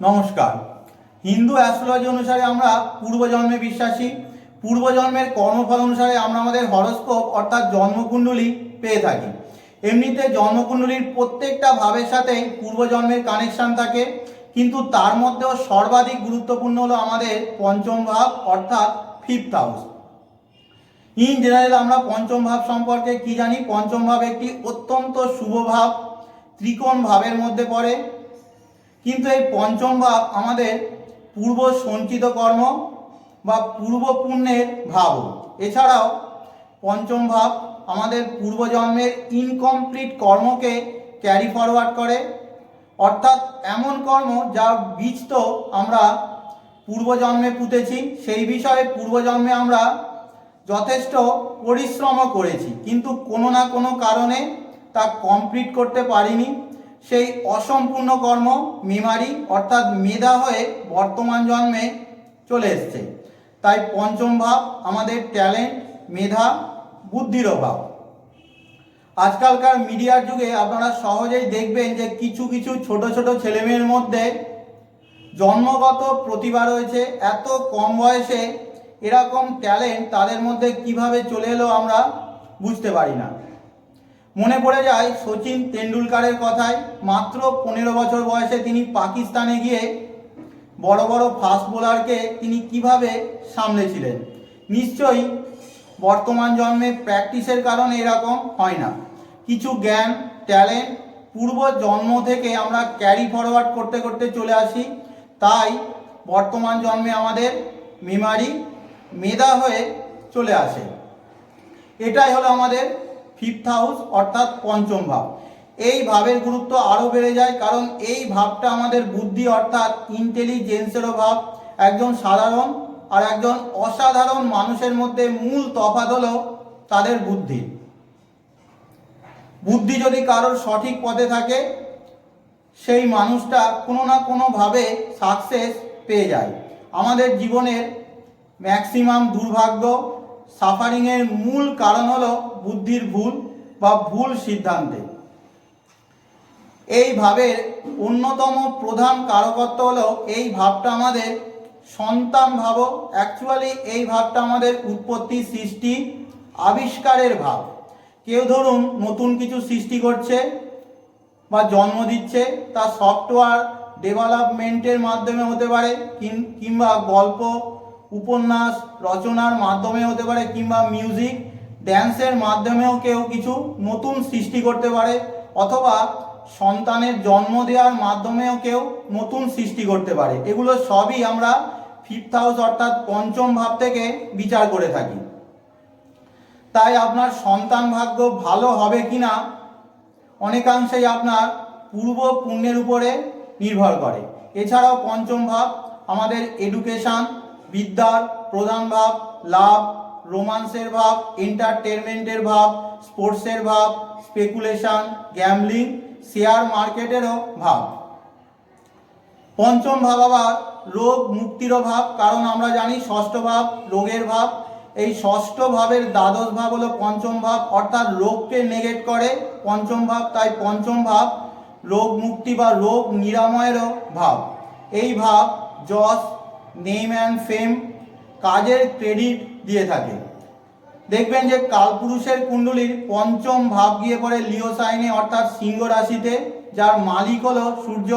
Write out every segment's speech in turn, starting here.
নমস্কার। হিন্দু অ্যাস্ট্রোলজি অনুসারে আমরা পূর্বজন্মে বিশ্বাসী। পূর্বজন্মের কর্মফল অনুসারে আমরা আমাদের হরস্কোপ অর্থাৎ জন্মকুণ্ডলী পেয়ে থাকি। এমনিতে জন্মকুণ্ডলীর প্রত্যেকটা ভাবের সাথে পূর্বজন্মের কানেকশন থাকে। কিন্তু তার মধ্যেও সর্বাধিক গুরুত্বপূর্ণ হলো আমাদের পঞ্চম ভাব অর্থাৎ ফিফথ হাউস ইন জেনারেল আমরা পঞ্চম ভাব সম্পর্কে কি জানি? পঞ্চম ভাব একটি অত্যন্ত শুভ ভাব। ত্রিকোণ ভাবের মধ্যে পড়ে। কিন্তু এই পঞ্চম ভাব আমাদের পূর্ব সঞ্চিত কর্ম বা পূর্ব পুণ্যের ভাব। এছাড়াও পঞ্চম ভাব আমাদের পূর্বজন্মের ইনকমপ্লিট কর্মকে ক্যারি ফরওয়ার্ড করে। অর্থাৎ এমন কর্ম যার বীজ তো আমরা পূর্বজন্মে পুঁতেছি, সেই বিষয়ে পূর্বজন্মে আমরা যথেষ্ট পরিশ্রমও করেছি। কিন্তু কোনো না কোনো কারণে তা কমপ্লিট করতে পারিনি। সেই অসম্পূর্ণ কর্ম মেমারি, অর্থাৎ মেধা হয়ে বর্তমান জন্মে চলে এসছে। তাই পঞ্চম ভাব আমাদের ট্যালেন্ট মেধা, বুদ্ধির অভাব। আজকালকার মিডিয়ার যুগে আপনারা সহজেই দেখবেন যে কিছু কিছু ছোট ছোট ছেলেমেয়ের মধ্যে জন্মগত প্রতিভা রয়েছে। এত কম বয়সে এরকম ট্যালেন্ট তাদের মধ্যে কীভাবে চলে এলো আমরা বুঝতে পারি না। মনে পড়ে যায় সচিন তেন্ডুলকারের কথায়, মাত্র পনেরো বছর বয়সে তিনি পাকিস্তানে গিয়ে বড় বড় ফাস্ট বোলারকে তিনি কীভাবে সামলেছিলেন? নিশ্চয়ই বর্তমান জন্মে প্র্যাকটিসের কারণে এরকম হয় না। কিছু জ্ঞান, ট্যালেন্ট, পূর্ব জন্ম থেকে আমরা ক্যারি ফরওয়ার্ড করতে করতে চলে আসি। তাই বর্তমান জন্মে আমাদের মেমারি মেধা হয়ে চলে আসে। এটাই হলো আমাদের ফিফথ হাউস অর্থাৎ পঞ্চম ভাব। এই ভাবের গুরুত্ব আরও বেড়ে যায় কারণ এই ভাবটা আমাদের বুদ্ধি অর্থাৎ ইন্টেলিজেন্সেরও ভাব, একজন সাধারণ আর একজন অসাধারণ মানুষের মধ্যে মূল তফাৎ হলো তাদের বুদ্ধি। বুদ্ধি যদি কারোর সঠিক পথে থাকে, সেই মানুষটা কোনো না কোনোভাবে সাকসেস পেয়ে যায়। আমাদের জীবনের ম্যাক্সিমাম দুর্ভাগ্য সাফারিংয়ের মূল কারণ হলো বুদ্ধির ভুল বা ভুল সিদ্ধান্তে। এই ভাবের অন্যতম প্রধান কারকত্ব হলো এই ভাবটা আমাদের সন্তান ভাব অ্যাকচুয়ালি এই ভাবটা আমাদের উৎপত্তি, সৃষ্টি, আবিষ্কারের ভাব। কেউ ধরুন নতুন কিছু সৃষ্টি করছে বা জন্ম দিচ্ছে, তা সফটওয়্যার ডেভেলপমেন্টের মাধ্যমে হতে পারে কিংবা গল্প উপন্যাস, রচনার মাধ্যমে হতে পারে কিংবা মিউজিক ড্যান্সের মাধ্যমেও কেউ কিছু নতুন সৃষ্টি করতে পারে অথবা সন্তানের জন্ম দেওয়ার মাধ্যমেও কেউ নতুন সৃষ্টি করতে পারে। এগুলো সবই আমরা ফিফথ হাউস অর্থাৎ পঞ্চম ভাব থেকে বিচার করে থাকি। তাই আপনার সন্তান ভাগ্য ভালো হবে কিনা অনেকাংশেই আপনার পূর্ব পুণ্যের উপরে নির্ভর করে। এছাড়াও পঞ্চম ভাব আমাদের এডুকেশান বিদ্যার প্রধান ভাব, লাভ, রোমান্সের ভাব এন্টারটেনমেন্টের ভাব, স্পোর্টসের ভাব, স্পেকুলেশন গ্যামলিং শেয়ার মার্কেটেরও ভাব। পঞ্চম ভাব আবার রোগ মুক্তিরও ভাব, কারণ আমরা জানি ষষ্ঠ ভাব রোগের ভাব। এই ষষ্ঠ ভাবের দ্বাদশ ভাব হলো পঞ্চম ভাব, অর্থাৎ রোগকে নেগেট করে পঞ্চম ভাব, তাই পঞ্চম ভাব রোগ মুক্তি বা রোগ নিরাময়েরও ভাব। এই ভাব যশ নেম অ্যান্ড ফেম কাজের ক্রেডিট দিয়ে থাকে। দেখবেন যে কালপুরুষের কুণ্ডলীর পঞ্চম ভাব গিয়ে পড়ে লিও সাইনে, অর্থাৎ সিংহ রাশিতে, যার মালিক হলো সূর্য।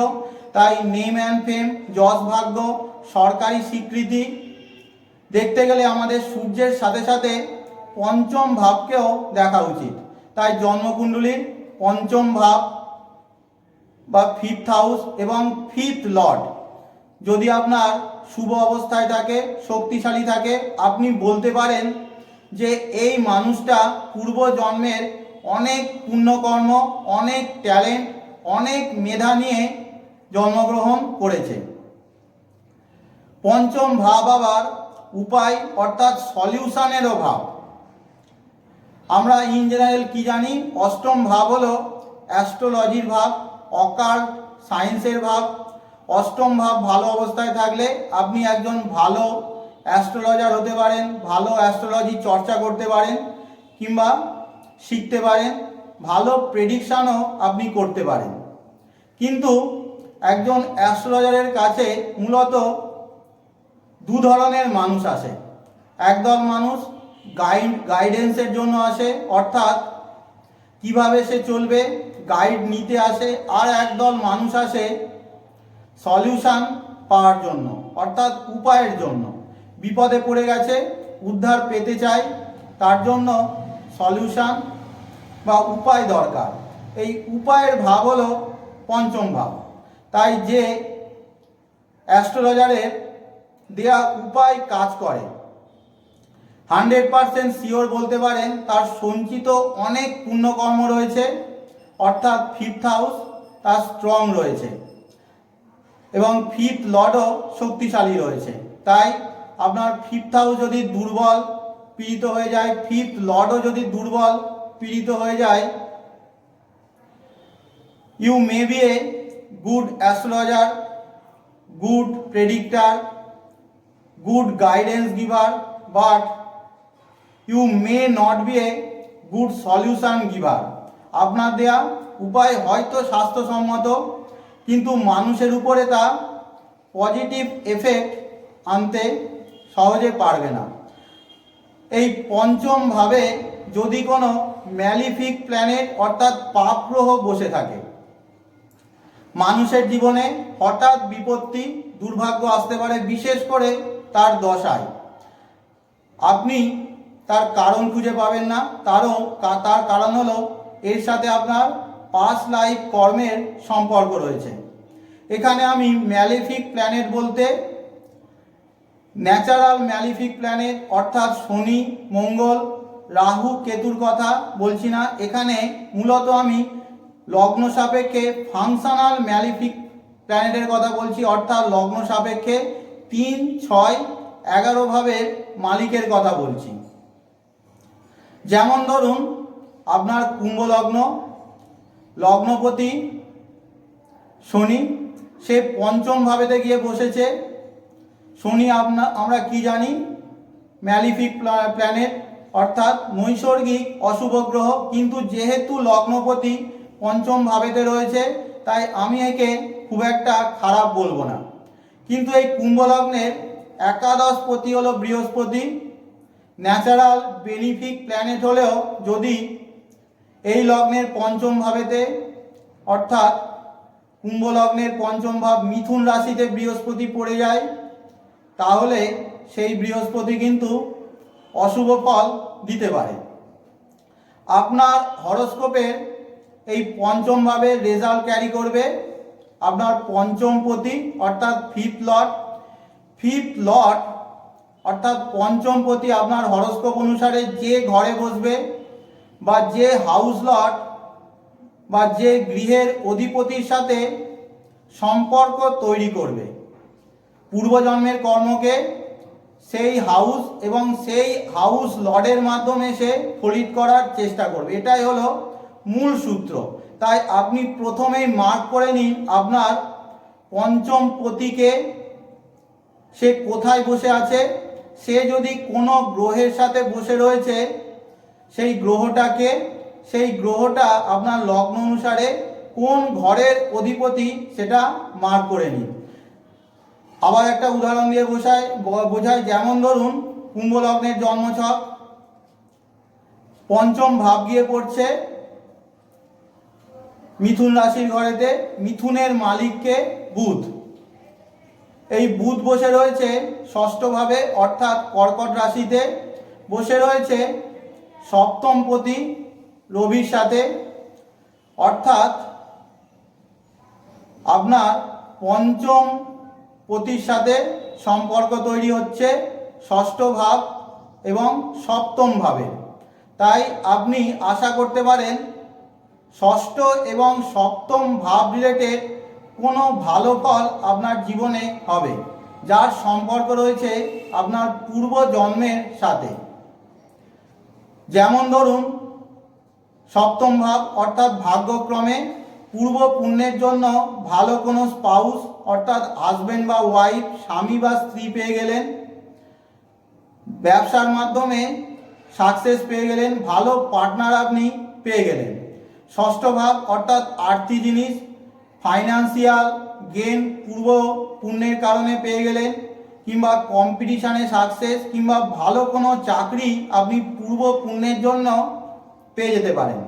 তাই নেম অ্যান্ড ফেম যশ ভাগ্য, সরকারি স্বীকৃতি। দেখতে গেলে আমাদের সূর্যের সাথে সাথে পঞ্চম ভাবকেও দেখা উচিত। তাই জন্মকুণ্ডলীর পঞ্চম ভাব বা ফিফথ হাউস এবং ফিফথ লর্ড যদি আপনার শুভ অবস্থায় থাকে, শক্তিশালী থাকে। আপনি বলতে পারেন যে এই মানুষটা পূর্ব জন্মের অনেক পুণ্যকর্ম, অনেক ট্যালেন্ট, অনেক মেধা নিয়ে জন্মগ্রহণ করেছে। পঞ্চম ভাব আবার উপায়, অর্থাৎ সলিউশনেরও ভাব আমরা ইন জেনারেল কি জানি? অষ্টম ভাব হলো অ্যাস্ট্রোলজির ভাব অকাল সায়েন্সের ভাব অষ্টম ভাব ভালো অবস্থায় থাকলে আপনি একজন ভালো অ্যাস্ট্রোলজার হতে পারেন, ভালো অ্যাস্ট্রোলজি চর্চা করতে পারেন, কিংবা শিখতে পারেন, ভালো প্রেডিকশানও আপনি করতে পারেন। কিন্তু একজন অ্যাস্ট্রোলজারের কাছে মূলত দু ধরনের মানুষ আসে। একদল মানুষ গাইড গাইডেন্সের জন্য আসে, অর্থাৎ কীভাবে সে চলবে গাইড নিতে আসে, আর একদল মানুষ আসে সলিউশন পাওয়ার জন্য, অর্থাৎ উপায়ের জন্য। বিপদে পড়ে গেছে, উদ্ধার পেতে চাই, তার জন্য সলিউশন বা উপায় দরকার। এই উপায়ের ভাব হলো পঞ্চম ভাব। তাই যে অ্যাস্ট্রোলজারের দেয়া উপায় কাজ করে। হান্ড্রেড পারসেন্ট শিওর বলতে পারেন, তার সঞ্চিত অনেক পুণ্যকর্ম রয়েছে, অর্থাৎ ফিফথ হাউস তার স্ট্রং রয়েছে। এবং ফিফথ লর্ডও শক্তিশালী রয়েছে। তাই আপনার ফিফথ হাউস যদি দুর্বল, পীড়িত হয়ে যায় ফিফথ লর্ডও যদি দুর্বল, পীড়িত হয়ে যায় you may be a good astrologer good predictor good guidance giver but you may not be a good solution giver আপনার দেয়া উপায় হয়তো স্বাস্থ্যসম্মত কিন্তু মানুষের উপরে তা পজিটিভ এফেক্ট আনতে সহজে পারবে না। এই পঞ্চম ভাবে যদি কোনো ম্যালিফিক প্ল্যানেট অর্থাৎ পাপ গ্রহ বসে থাকে, মানুষের জীবনে হঠাৎ বিপত্তি, দুর্ভাগ্য আসতে পারে, বিশেষ করে তার দশায়। আপনি তার কারণ খুঁজে পাবেন না, তারও তার কারণ হলো এর সাথে আপনার পাস লাইফ কর্মের সম্পর্ক রয়েছে। এখানে আমি ম্যালিফিক প্ল্যানেট বলতে ন্যাচারাল ম্যালিফিক প্ল্যানেট অর্থাৎ শনি, মঙ্গল, রাহু, কেতুর কথা বলছি না। এখানে মূলত আমি লগ্ন সাপেক্ষে ফাংশনাল ম্যালিফিক প্ল্যানেটের কথা বলছি, অর্থাৎ লগ্ন সাপেক্ষে তিন, ছয়, এগারো ভাবের মালিকের কথা বলছি। যেমন ধরুন, আপনার কুম্ভ লগ্ন লগ্নপতি শনি, সে পঞ্চম ভাবেতে গিয়ে বসেছে। শনি আপনা আমরা কি জানি? ম্যালিফিক প্ল্যানেট, অর্থাৎ নৈসর্গিক অশুভ গ্রহ। কিন্তু যেহেতু লগ্নপতি পঞ্চম ভাবেতে রয়েছে, তাই আমি একে খুব একটা খারাপ বলব না। কিন্তু এই কুম্ভ লগ্নের একাদশ পতি হলো বৃহস্পতি। ন্যাচারাল বেনিফিক প্ল্যানেট হলেও যদি এই লগ্নের পঞ্চম ভাবেতে, অর্থাৎ কুম্ভ লগ্নের পঞ্চম ভাব মিথুন রাশিতে বৃহস্পতি পড়ে যায়, তাহলে সেই বৃহস্পতি কিন্তু অশুভ ফল দিতে পারে। আপনার হরস্কোপের এই পঞ্চম ভাবে রেজাল্ট ক্যারি করবে আপনার পঞ্চম পতি, অর্থাৎ ফিফথ লট ফিফথ লট অর্থাৎ পঞ্চম পতি আপনার হরস্কোপ অনুসারে যে ঘরে বসবে বা যে হাউস লট বা যে গৃহের অধিপতির সাথে সম্পর্ক তৈরি করবে। পূর্বজন্মের কর্মকে সেই হাউস এবং সেই হাউস লর্ডের মাধ্যমে সে ফলিত করার চেষ্টা করবে। এটাই হলো মূল সূত্র। তাই আপনি প্রথমেই মার্ক করে নিন আপনার পঞ্চম পতিকে সে কোথায় বসে আছে। সে যদি কোনো গ্রহের সাথে বসে রয়েছে সেই গ্রহটাকে, সেই গ্রহটা আপনার লগ্ন অনুসারে কোন ঘরের অধিপতি সেটা মার করে নিন। আবার একটা উদাহরণ দিয়ে বোঝায় বোঝায় যেমন ধরুন কুম্ভ লগ্নের জন্মছক, পঞ্চম ভাব গিয়ে পড়ছে, মিথুন রাশির ঘরেতে মিথুনের মালিককে বুধ। এই বুধ বসে রয়েছে ষষ্ঠভাবে অর্থাৎ কর্কট রাশিতে বসে রয়েছে সপ্তম পতি রবির সাথে। অর্থাৎ আপনার পঞ্চম পতির সাথে সম্পর্ক তৈরি হচ্ছে ষষ্ঠ ভাব এবং সপ্তম ভাবে তাই আপনি আশা করতে পারেন ষষ্ঠ এবং সপ্তম ভাব রিলেটেড কোনো ভালো ফল আপনার জীবনে হবে, যার সম্পর্ক রয়েছে আপনার পূর্ব জন্মের সাথে। যেমন ধরুন, সপ্তম ভাব অর্থাৎ ভাগ্যক্রমে পূর্ব পুণ্যের জন্য ভালো কোনো স্পাউস অর্থাৎ হাজবেন্ড বা ওয়াইফ স্বামী বা স্ত্রী পেয়ে গেলেন। ব্যবসার মাধ্যমে সাকসেস পেয়ে গেলেন, ভালো পার্টনার আপনি পেয়ে গেলেন। ষষ্ঠ ভাব অর্থাৎ আর্থিক জিনিস ফাইন্যান্সিয়াল গেন পূর্ব পুণ্যের কারণে পেয়ে গেলেন। কিংবা কম্পিটিশানে সাকসেস কিংবা ভালো কোনো চাকরি আপনি পূর্ব পুণ্যের জন্য পেয়ে যেতে পারেন।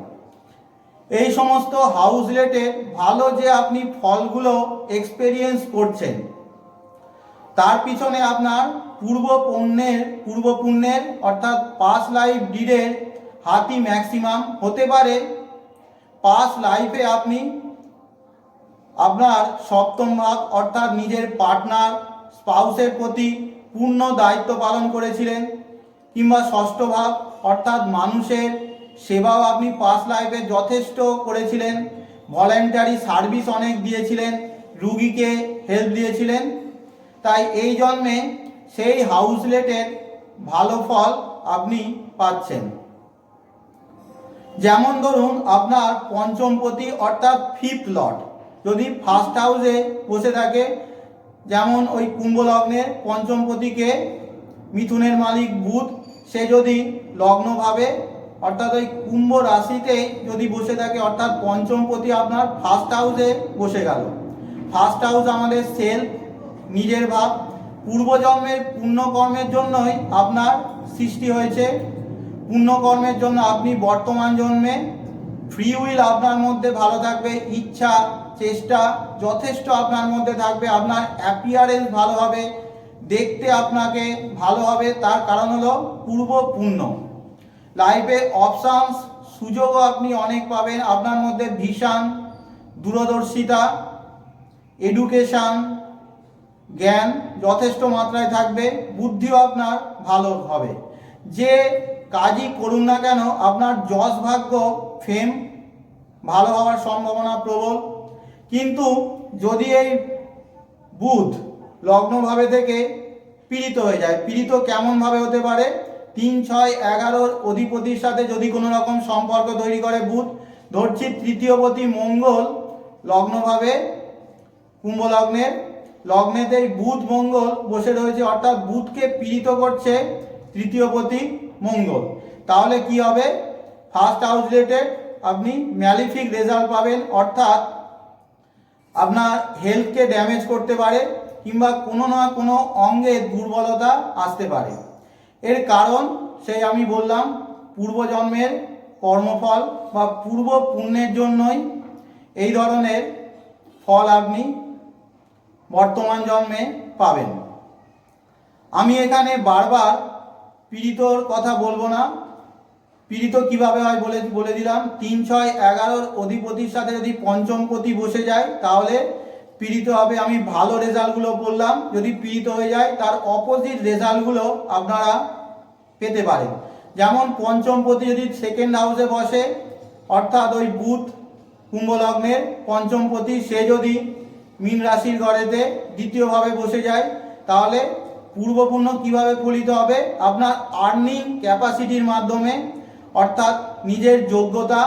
এই সমস্ত হাউস রিলেটেড ভালো যে আপনি ফলগুলো এক্সপেরিয়েন্স করছেন, তার পিছনে আপনার পূর্ব পুণ্যের পূর্ব পুণ্যের অর্থাৎ পাস লাইফ ডিডের হাতি ম্যাক্সিমাম হতে পারে। পাস লাইফে আপনি আপনার সপ্তম ভাব অর্থাৎ নিজের পার্টনার স্পাউসের প্রতি পূর্ণ দায়িত্ব পালন করেছিলেন কিংবা ষষ্ঠ ভাব, অর্থাৎ মানুষের সেবাও আপনি পাস লাইফে যথেষ্ট করেছিলেন। ভলেন্টারি সার্ভিস অনেক দিয়েছিলেন, রুগীকে হেল্প দিয়েছিলেন। তাই এই জন্মে সেই হাউস রিলেটেড ভালো ফল আপনি পাচ্ছেন। যেমন ধরুন আপনার পঞ্চমপতি অর্থাৎ ফিফথ লট যদি ফার্স্ট হাউসে বসে থাকে যেমন ওই কুম্ভ লগ্নের পঞ্চমপতিকে মিথুনের মালিক বুধ, সে যদি লগ্নভাবে অর্থাৎ ওই কুম্ভ রাশিতে যদি বসে থাকে, অর্থাৎ পঞ্চম পঞ্চমপতি আপনার ফার্স্ট হাউসে বসে গেল। ফার্স্ট হাউস আমাদের সেল নিজের ভাব। পূর্বজন্মের পুণ্যকর্মের জন্যই আপনার সৃষ্টি হয়েছে। পুণ্যকর্মের জন্য আপনি বর্তমান জন্মে ফ্রি উইল আপনার মধ্যে ভালো থাকবে, ইচ্ছা চেষ্টা যথেষ্ট আপনার মধ্যে থাকবে, আপনার অ্যাপিয়ারেন্স ভালো হবে, দেখতে আপনাকে ভালো হবে, তার কারণ হলো পূর্ব পুণ্য লাইফে অপশানস সুযোগও আপনি অনেক পাবেন, আপনার মধ্যে ভিশন দূরদর্শিতা এডুকেশান জ্ঞান যথেষ্ট মাত্রায় থাকবে, বুদ্ধিও আপনার ভালো হবে। যে কাজই করুন না কেন, আপনার যশ ভাগ্য ফেম ভালো হওয়ার সম্ভাবনা প্রবল। কিন্তু যদি এই বুধ লগ্নভাবে থেকে পীড়িত হয়ে যায়, পীড়িত কেমনভাবে হতে পারে? তিন, ছয়, এগারোর অধিপতির সাথে যদি কোনো রকম সম্পর্ক তৈরি করে বুধ, ধরছি তৃতীয়পতি মঙ্গল লগ্নভাবে, কুম্ভ লগ্নের লগ্নেতেই বুধ মঙ্গল বসে রয়েছে, অর্থাৎ বুধকে পীড়িত করছে তৃতীয়পতি মঙ্গল। তাহলে কি হবে? ফার্স্ট হাউস রিলেটেড আপনি ম্যালিফিক রেজাল্ট পাবেন, অর্থাৎ আপনার হেলথকে ড্যামেজ করতে পারে কিংবা কোনো না কোনো অঙ্গে দুর্বলতা আসতে পারে। এর কারণ সেই আমি বললাম, পূর্বজন্মের কর্মফল বা পূর্ব পুণ্যের জন্যই এই ধরনের ফল আপনি বর্তমান জন্মে পাবেন। আমি এখানে বারবার পীড়িতর কথা বলব না পীড়িত কীভাবে হয় বলে বলে দিলাম। তিন ছয় এগারোর অধিপতির সাথে যদি পঞ্চমপতি বসে যায়, তাহলে পীড়িত হবে। আমি ভালো রেজাল্টগুলো বললাম। যদি পীড়িত হয়ে যায়, তার অপোজিট রেজাল্টগুলো আপনারা পেতে পারেন। যেমন পঞ্চমপতি যদি সেকেন্ড হাউসে বসে, অর্থাৎ ওই বুধ কুম্ভ লগ্নের পঞ্চমপতি সে যদি মীন রাশির ঘরেতে দ্বিতীয়ভাবে বসে যায়, তাহলে পূর্বপূর্ণ কীভাবে ফলিত হবে? আপনার আর্নিং ক্যাপাসিটির মাধ্যমে অর্থাৎ নিজের যোগ্যতা,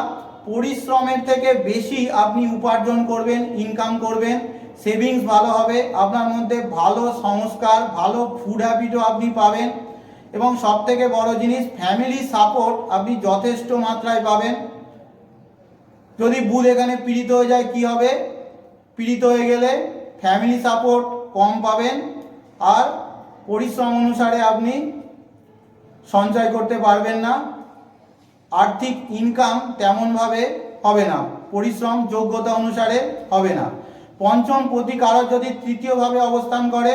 পরিশ্রমের থেকে বেশি আপনি উপার্জন করবেন ইনকাম করবেন সেভিংস ভালো হবে, আপনার মধ্যে ভালো সংস্কার, ভালো ফুড হ্যাবিটও আপনি পাবেন এবং সব থেকে বড় জিনিস ফ্যামিলি সাপোর্ট আপনি যথেষ্ট মাত্রায় পাবেন। যদি বুধ এখানে পীড়িত হয়ে যায়, কি হবে? পীড়িত হয়ে গেলে ফ্যামিলি সাপোর্ট কম পাবেন আর পরিশ্রম অনুসারে আপনি সঞ্চয় করতে পারবেন না। আর্থিক ইনকাম তেমনভাবে হবে না, পরিশ্রম যোগ্যতা অনুসারে হবে না। পঞ্চম প্রতি কারও যদি তৃতীয়ভাবে অবস্থান করে,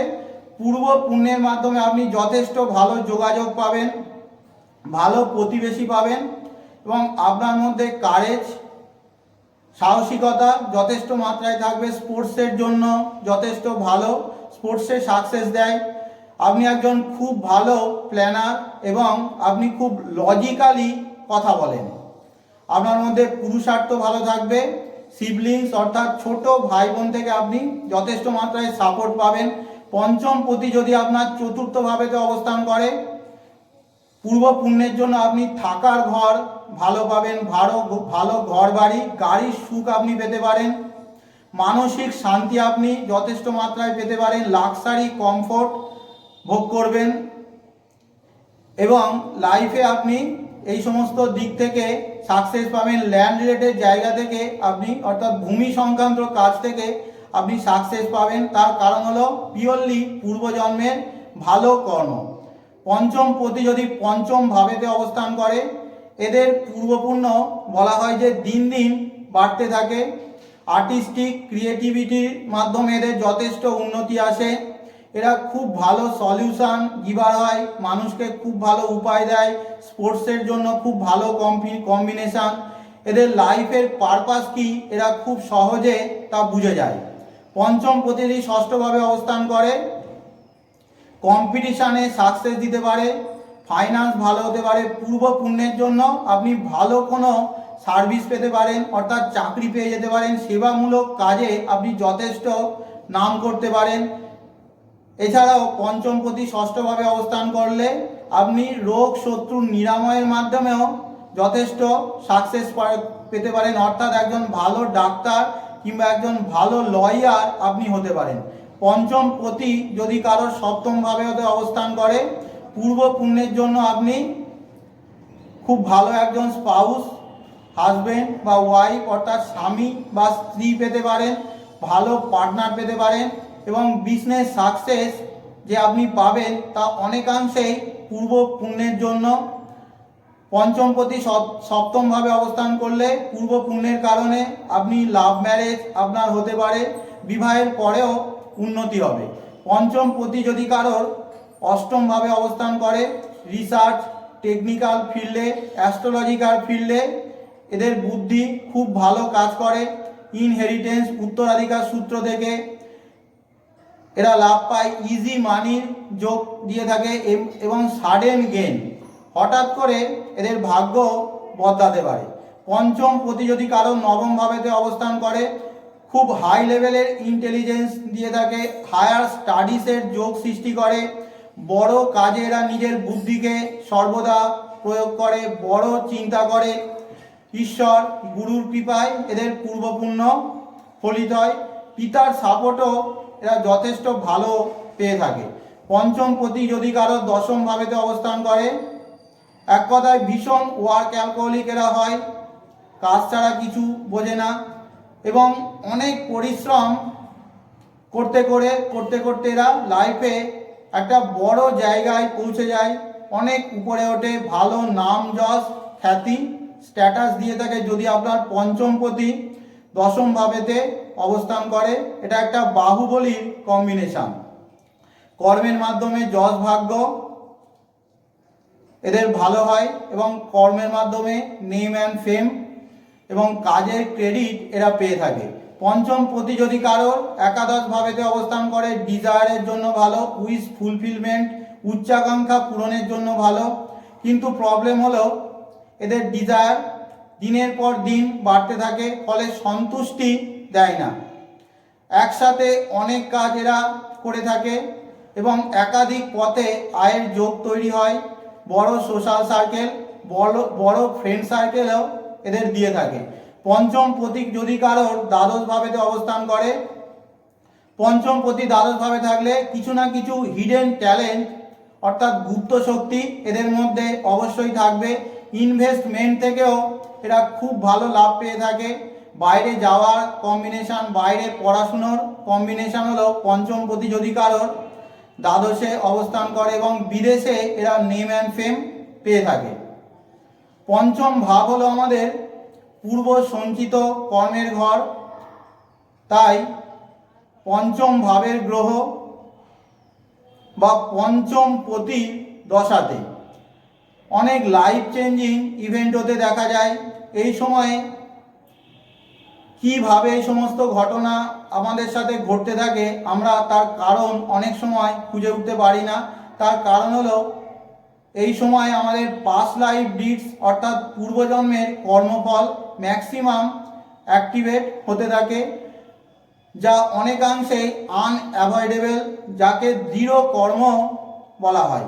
পূর্ব পুণ্যের মাধ্যমে আপনি যথেষ্ট ভালো যোগাযোগ পাবেন, ভালো প্রতিবেশী পাবেন এবং আপনার মধ্যে কারেজ সাহসিকতা যথেষ্ট মাত্রায় থাকবে স্পোর্টসের জন্য যথেষ্ট ভালো স্পোর্টসে সাকসেস দেয়। আপনি একজন খুব ভালো প্ল্যানার এবং আপনি খুব লজিক্যালি কথা বলেন। আপনার মধ্যে পুরুষার্থ ভালো থাকবে সিবলিংস অর্থাৎ ছোট ভাই বোন থেকে আপনি যথেষ্ট মাত্রায় সাপোর্ট পাবেন। পঞ্চম পতি যদি আপনার চতুর্থ ভাবেতে অবস্থান করে, পূর্ব পুণ্যের জন্য আপনি থাকার ঘর ভালো পাবেন, ভালো ভালো ঘর বাড়ি গাড়ির সুখ আপনি পেতে পারেন। মানসিক শান্তি আপনি যথেষ্ট মাত্রায় পেতে পারেন লাক্সারি কমফোর্ট ভোগ করবেন। এবং লাইফে আপনি এই সমস্ত দিক থেকে সাকসেস পাবেন ল্যান্ড রিলেটেড জায়গা থেকে আপনি, অর্থাৎ ভূমি সংক্রান্ত কাজ থেকে আপনি সাকসেস পাবেন। তার কারণ হলো পিওরলি পূর্বজন্মের ভালো কর্ম। পঞ্চম পতি যদি পঞ্চম ভাবেতে অবস্থান করে, এদের পূর্বপূর্ণ বলা হয় যে দিন দিন বাড়তে থাকে। আর্টিস্টিক ক্রিয়েটিভিটির মাধ্যমে এদের যথেষ্ট উন্নতি আসে। এরা খুব ভালো সলিউশন গিভার হয়, মানুষকে খুব ভালো উপায় দেয় স্পোর্টসের জন্য খুব ভালো কম্বিনেশন এদের লাইফের পারপাস কি, এরা খুব সহজে তা বুঝে যায়। পঞ্চম প্রতিটি ষষ্ঠভাবে অবস্থান করে। কম্পিটিশানে সাকসেস দিতে পারে ফাইন্যান্স ভালো হতে পারে, পূর্ব পুণ্যের জন্য আপনি ভালো কোনো সার্ভিস পেতে পারেন, অর্থাৎ চাকরি পেয়ে যেতে পারেন, সেবামূলক কাজে আপনি যথেষ্ট নাম করতে পারেন। এছাড়াও পঞ্চম প্রতি ষষ্ঠভাবে অবস্থান করলে আপনি রোগ শত্রুর নিরাময়ের মাধ্যমেও যথেষ্ট সাকসেস পেতে পারেন। অর্থাৎ একজন ভালো ডাক্তার কিংবা একজন ভালো লয়ার আপনি হতে পারেন। পঞ্চম প্রতি যদি কারোর সপ্তম ভাবে হতে অবস্থান করে, পূর্ব পুণ্যের জন্য আপনি খুব ভালো একজন স্পাউস হাজবেন্ড বা ওয়াইফ অর্থাৎ স্বামী বা স্ত্রী পেতে পারেন, ভালো পার্টনার পেতে পারেন। এবং বিজনেস সাকসেস যে আপনি পাবেন তা অনেকাংশেই পূর্ব পুণ্যের জন্য। পঞ্চম প্রতি সপ্তমভাবে অবস্থান করলে পূর্ব পুণ্যের কারণে আপনি লাভ ম্যারেজ আপনার হতে পারে, বিবাহের পরেও উন্নতি হবে। পঞ্চম প্রতি যদি কারোর অষ্টমভাবে অবস্থান করে রিসার্চ টেকনিক্যাল ফিল্ডে অ্যাস্ট্রোলজিক্যাল ফিল্ডে এদের বুদ্ধি খুব ভালো কাজ করে। ইনহেরিটেন্স উত্তরাধিকার সূত্র থেকে এরা লাভ পায় ইজি মানির যোগ দিয়ে থাকে এবং সাডেন গেন হঠাৎ করে এদের ভাগ্য বদলাতে পারে। পঞ্চম প্রতি যদি কারও নবম ভাবেতে অবস্থান করে। খুব হাই লেভেলের ইন্টেলিজেন্স দিয়ে থাকে। হায়ার স্টাডিসের যোগ সৃষ্টি করে। বড় কাজে এরা নিজের বুদ্ধিকে সর্বদা প্রয়োগ করে, বড় চিন্তা করে। ঈশ্বর গুরুর কৃপায় এদের পূর্বপূর্ণ ফলিত হয়। পিতার সাপোর্টও এরা যথেষ্ট ভালো পেয়ে থাকে। পঞ্চম প্রতি যদি কারও দশম ভাবেতে অবস্থান করে, এক কথায় ভীষণ ওয়ার্ক অ্যালকোহলিক এরা হয়, কাজ ছাড়া কিছু বোঝে না এবং অনেক পরিশ্রম করতে করে, করতে করতে এরা লাইফে একটা বড় জায়গায় পৌঁছে যায়, অনেক উপরে ওঠে, ভালো নাম যশ, খ্যাতি স্ট্যাটাস দিয়ে থাকে। যদি আপনার পঞ্চম প্রতি দশম ভাবেতে অবস্থান করে। এটা একটা বাহুবলীর কম্বিনেশন কর্মের মাধ্যমে যশ ভাগ্য এদের ভালো হয় এবং কর্মের মাধ্যমে নেম অ্যান্ড ফেম এবং কাজের ক্রেডিট এরা পেয়ে থাকে। পঞ্চম প্রতি যদি কারোর একাদশ ভাবেতে অবস্থান করে ডিজায়ারের জন্য ভালো উইস ফুলফিলমেন্ট উচ্চাকাঙ্ক্ষা পূরণের জন্য ভালো। কিন্তু প্রবলেম হলো, এদের ডিজায়ার দিনের পর দিন বাড়তে থাকে, ফলে সন্তুষ্টি দেয় না। একসাথে অনেক কাজ এরা করে থাকে এবং একাধিক পথে আয়ের যোগ তৈরি হয়। বড় সোশ্যাল সার্কেল বড় বড় ফ্রেন্ড সার্কেলও এদের দিয়ে থাকে। পঞ্চম প্রতীক যদি কারোর দ্বাদশ ভাবেতে অবস্থান করে, পঞ্চম প্রতি দ্বাদশ ভাবে থাকলে কিছু না কিছু হিডেন ট্যালেন্ট অর্থাৎ গুপ্ত শক্তি এদের মধ্যে অবশ্যই থাকবে। ইনভেস্টমেন্ট থেকেও এরা খুব ভালো লাভ পেয়ে থাকে। বাইরে যাওয়ার কম্বিনেশন বাইরে পড়াশুনোর কম্বিনেশন হলো পঞ্চম প্রতি যদি কারোর দ্বাদশে অবস্থান করে এবং বিদেশে এরা নেম অ্যান্ড ফেম পেয়ে থাকে। পঞ্চম ভাব হলো আমাদের পূর্ব সঞ্চিত কর্মের ঘর। তাই পঞ্চম ভাবের গ্রহ বা পঞ্চম প্রতি দশাতে অনেক লাইফ চেঞ্জিং ইভেন্ট হতে দেখা যায়। এই সময়ে কীভাবে এই সমস্ত ঘটনা আমাদের সাথে ঘটতে থাকে, আমরা তার কারণ অনেক সময় খুঁজে উঠতে পারি না। তার কারণ হলো, এই সময় আমাদের পাস লাইফ ডিটস অর্থাৎ পূর্বজন্মের কর্মফল ম্যাক্সিমাম অ্যাক্টিভেট হতে থাকে, যা অনেকাংশেই আনঅ্যাভয়েডেবল যাকে দৃঢ় কর্ম বলা হয়।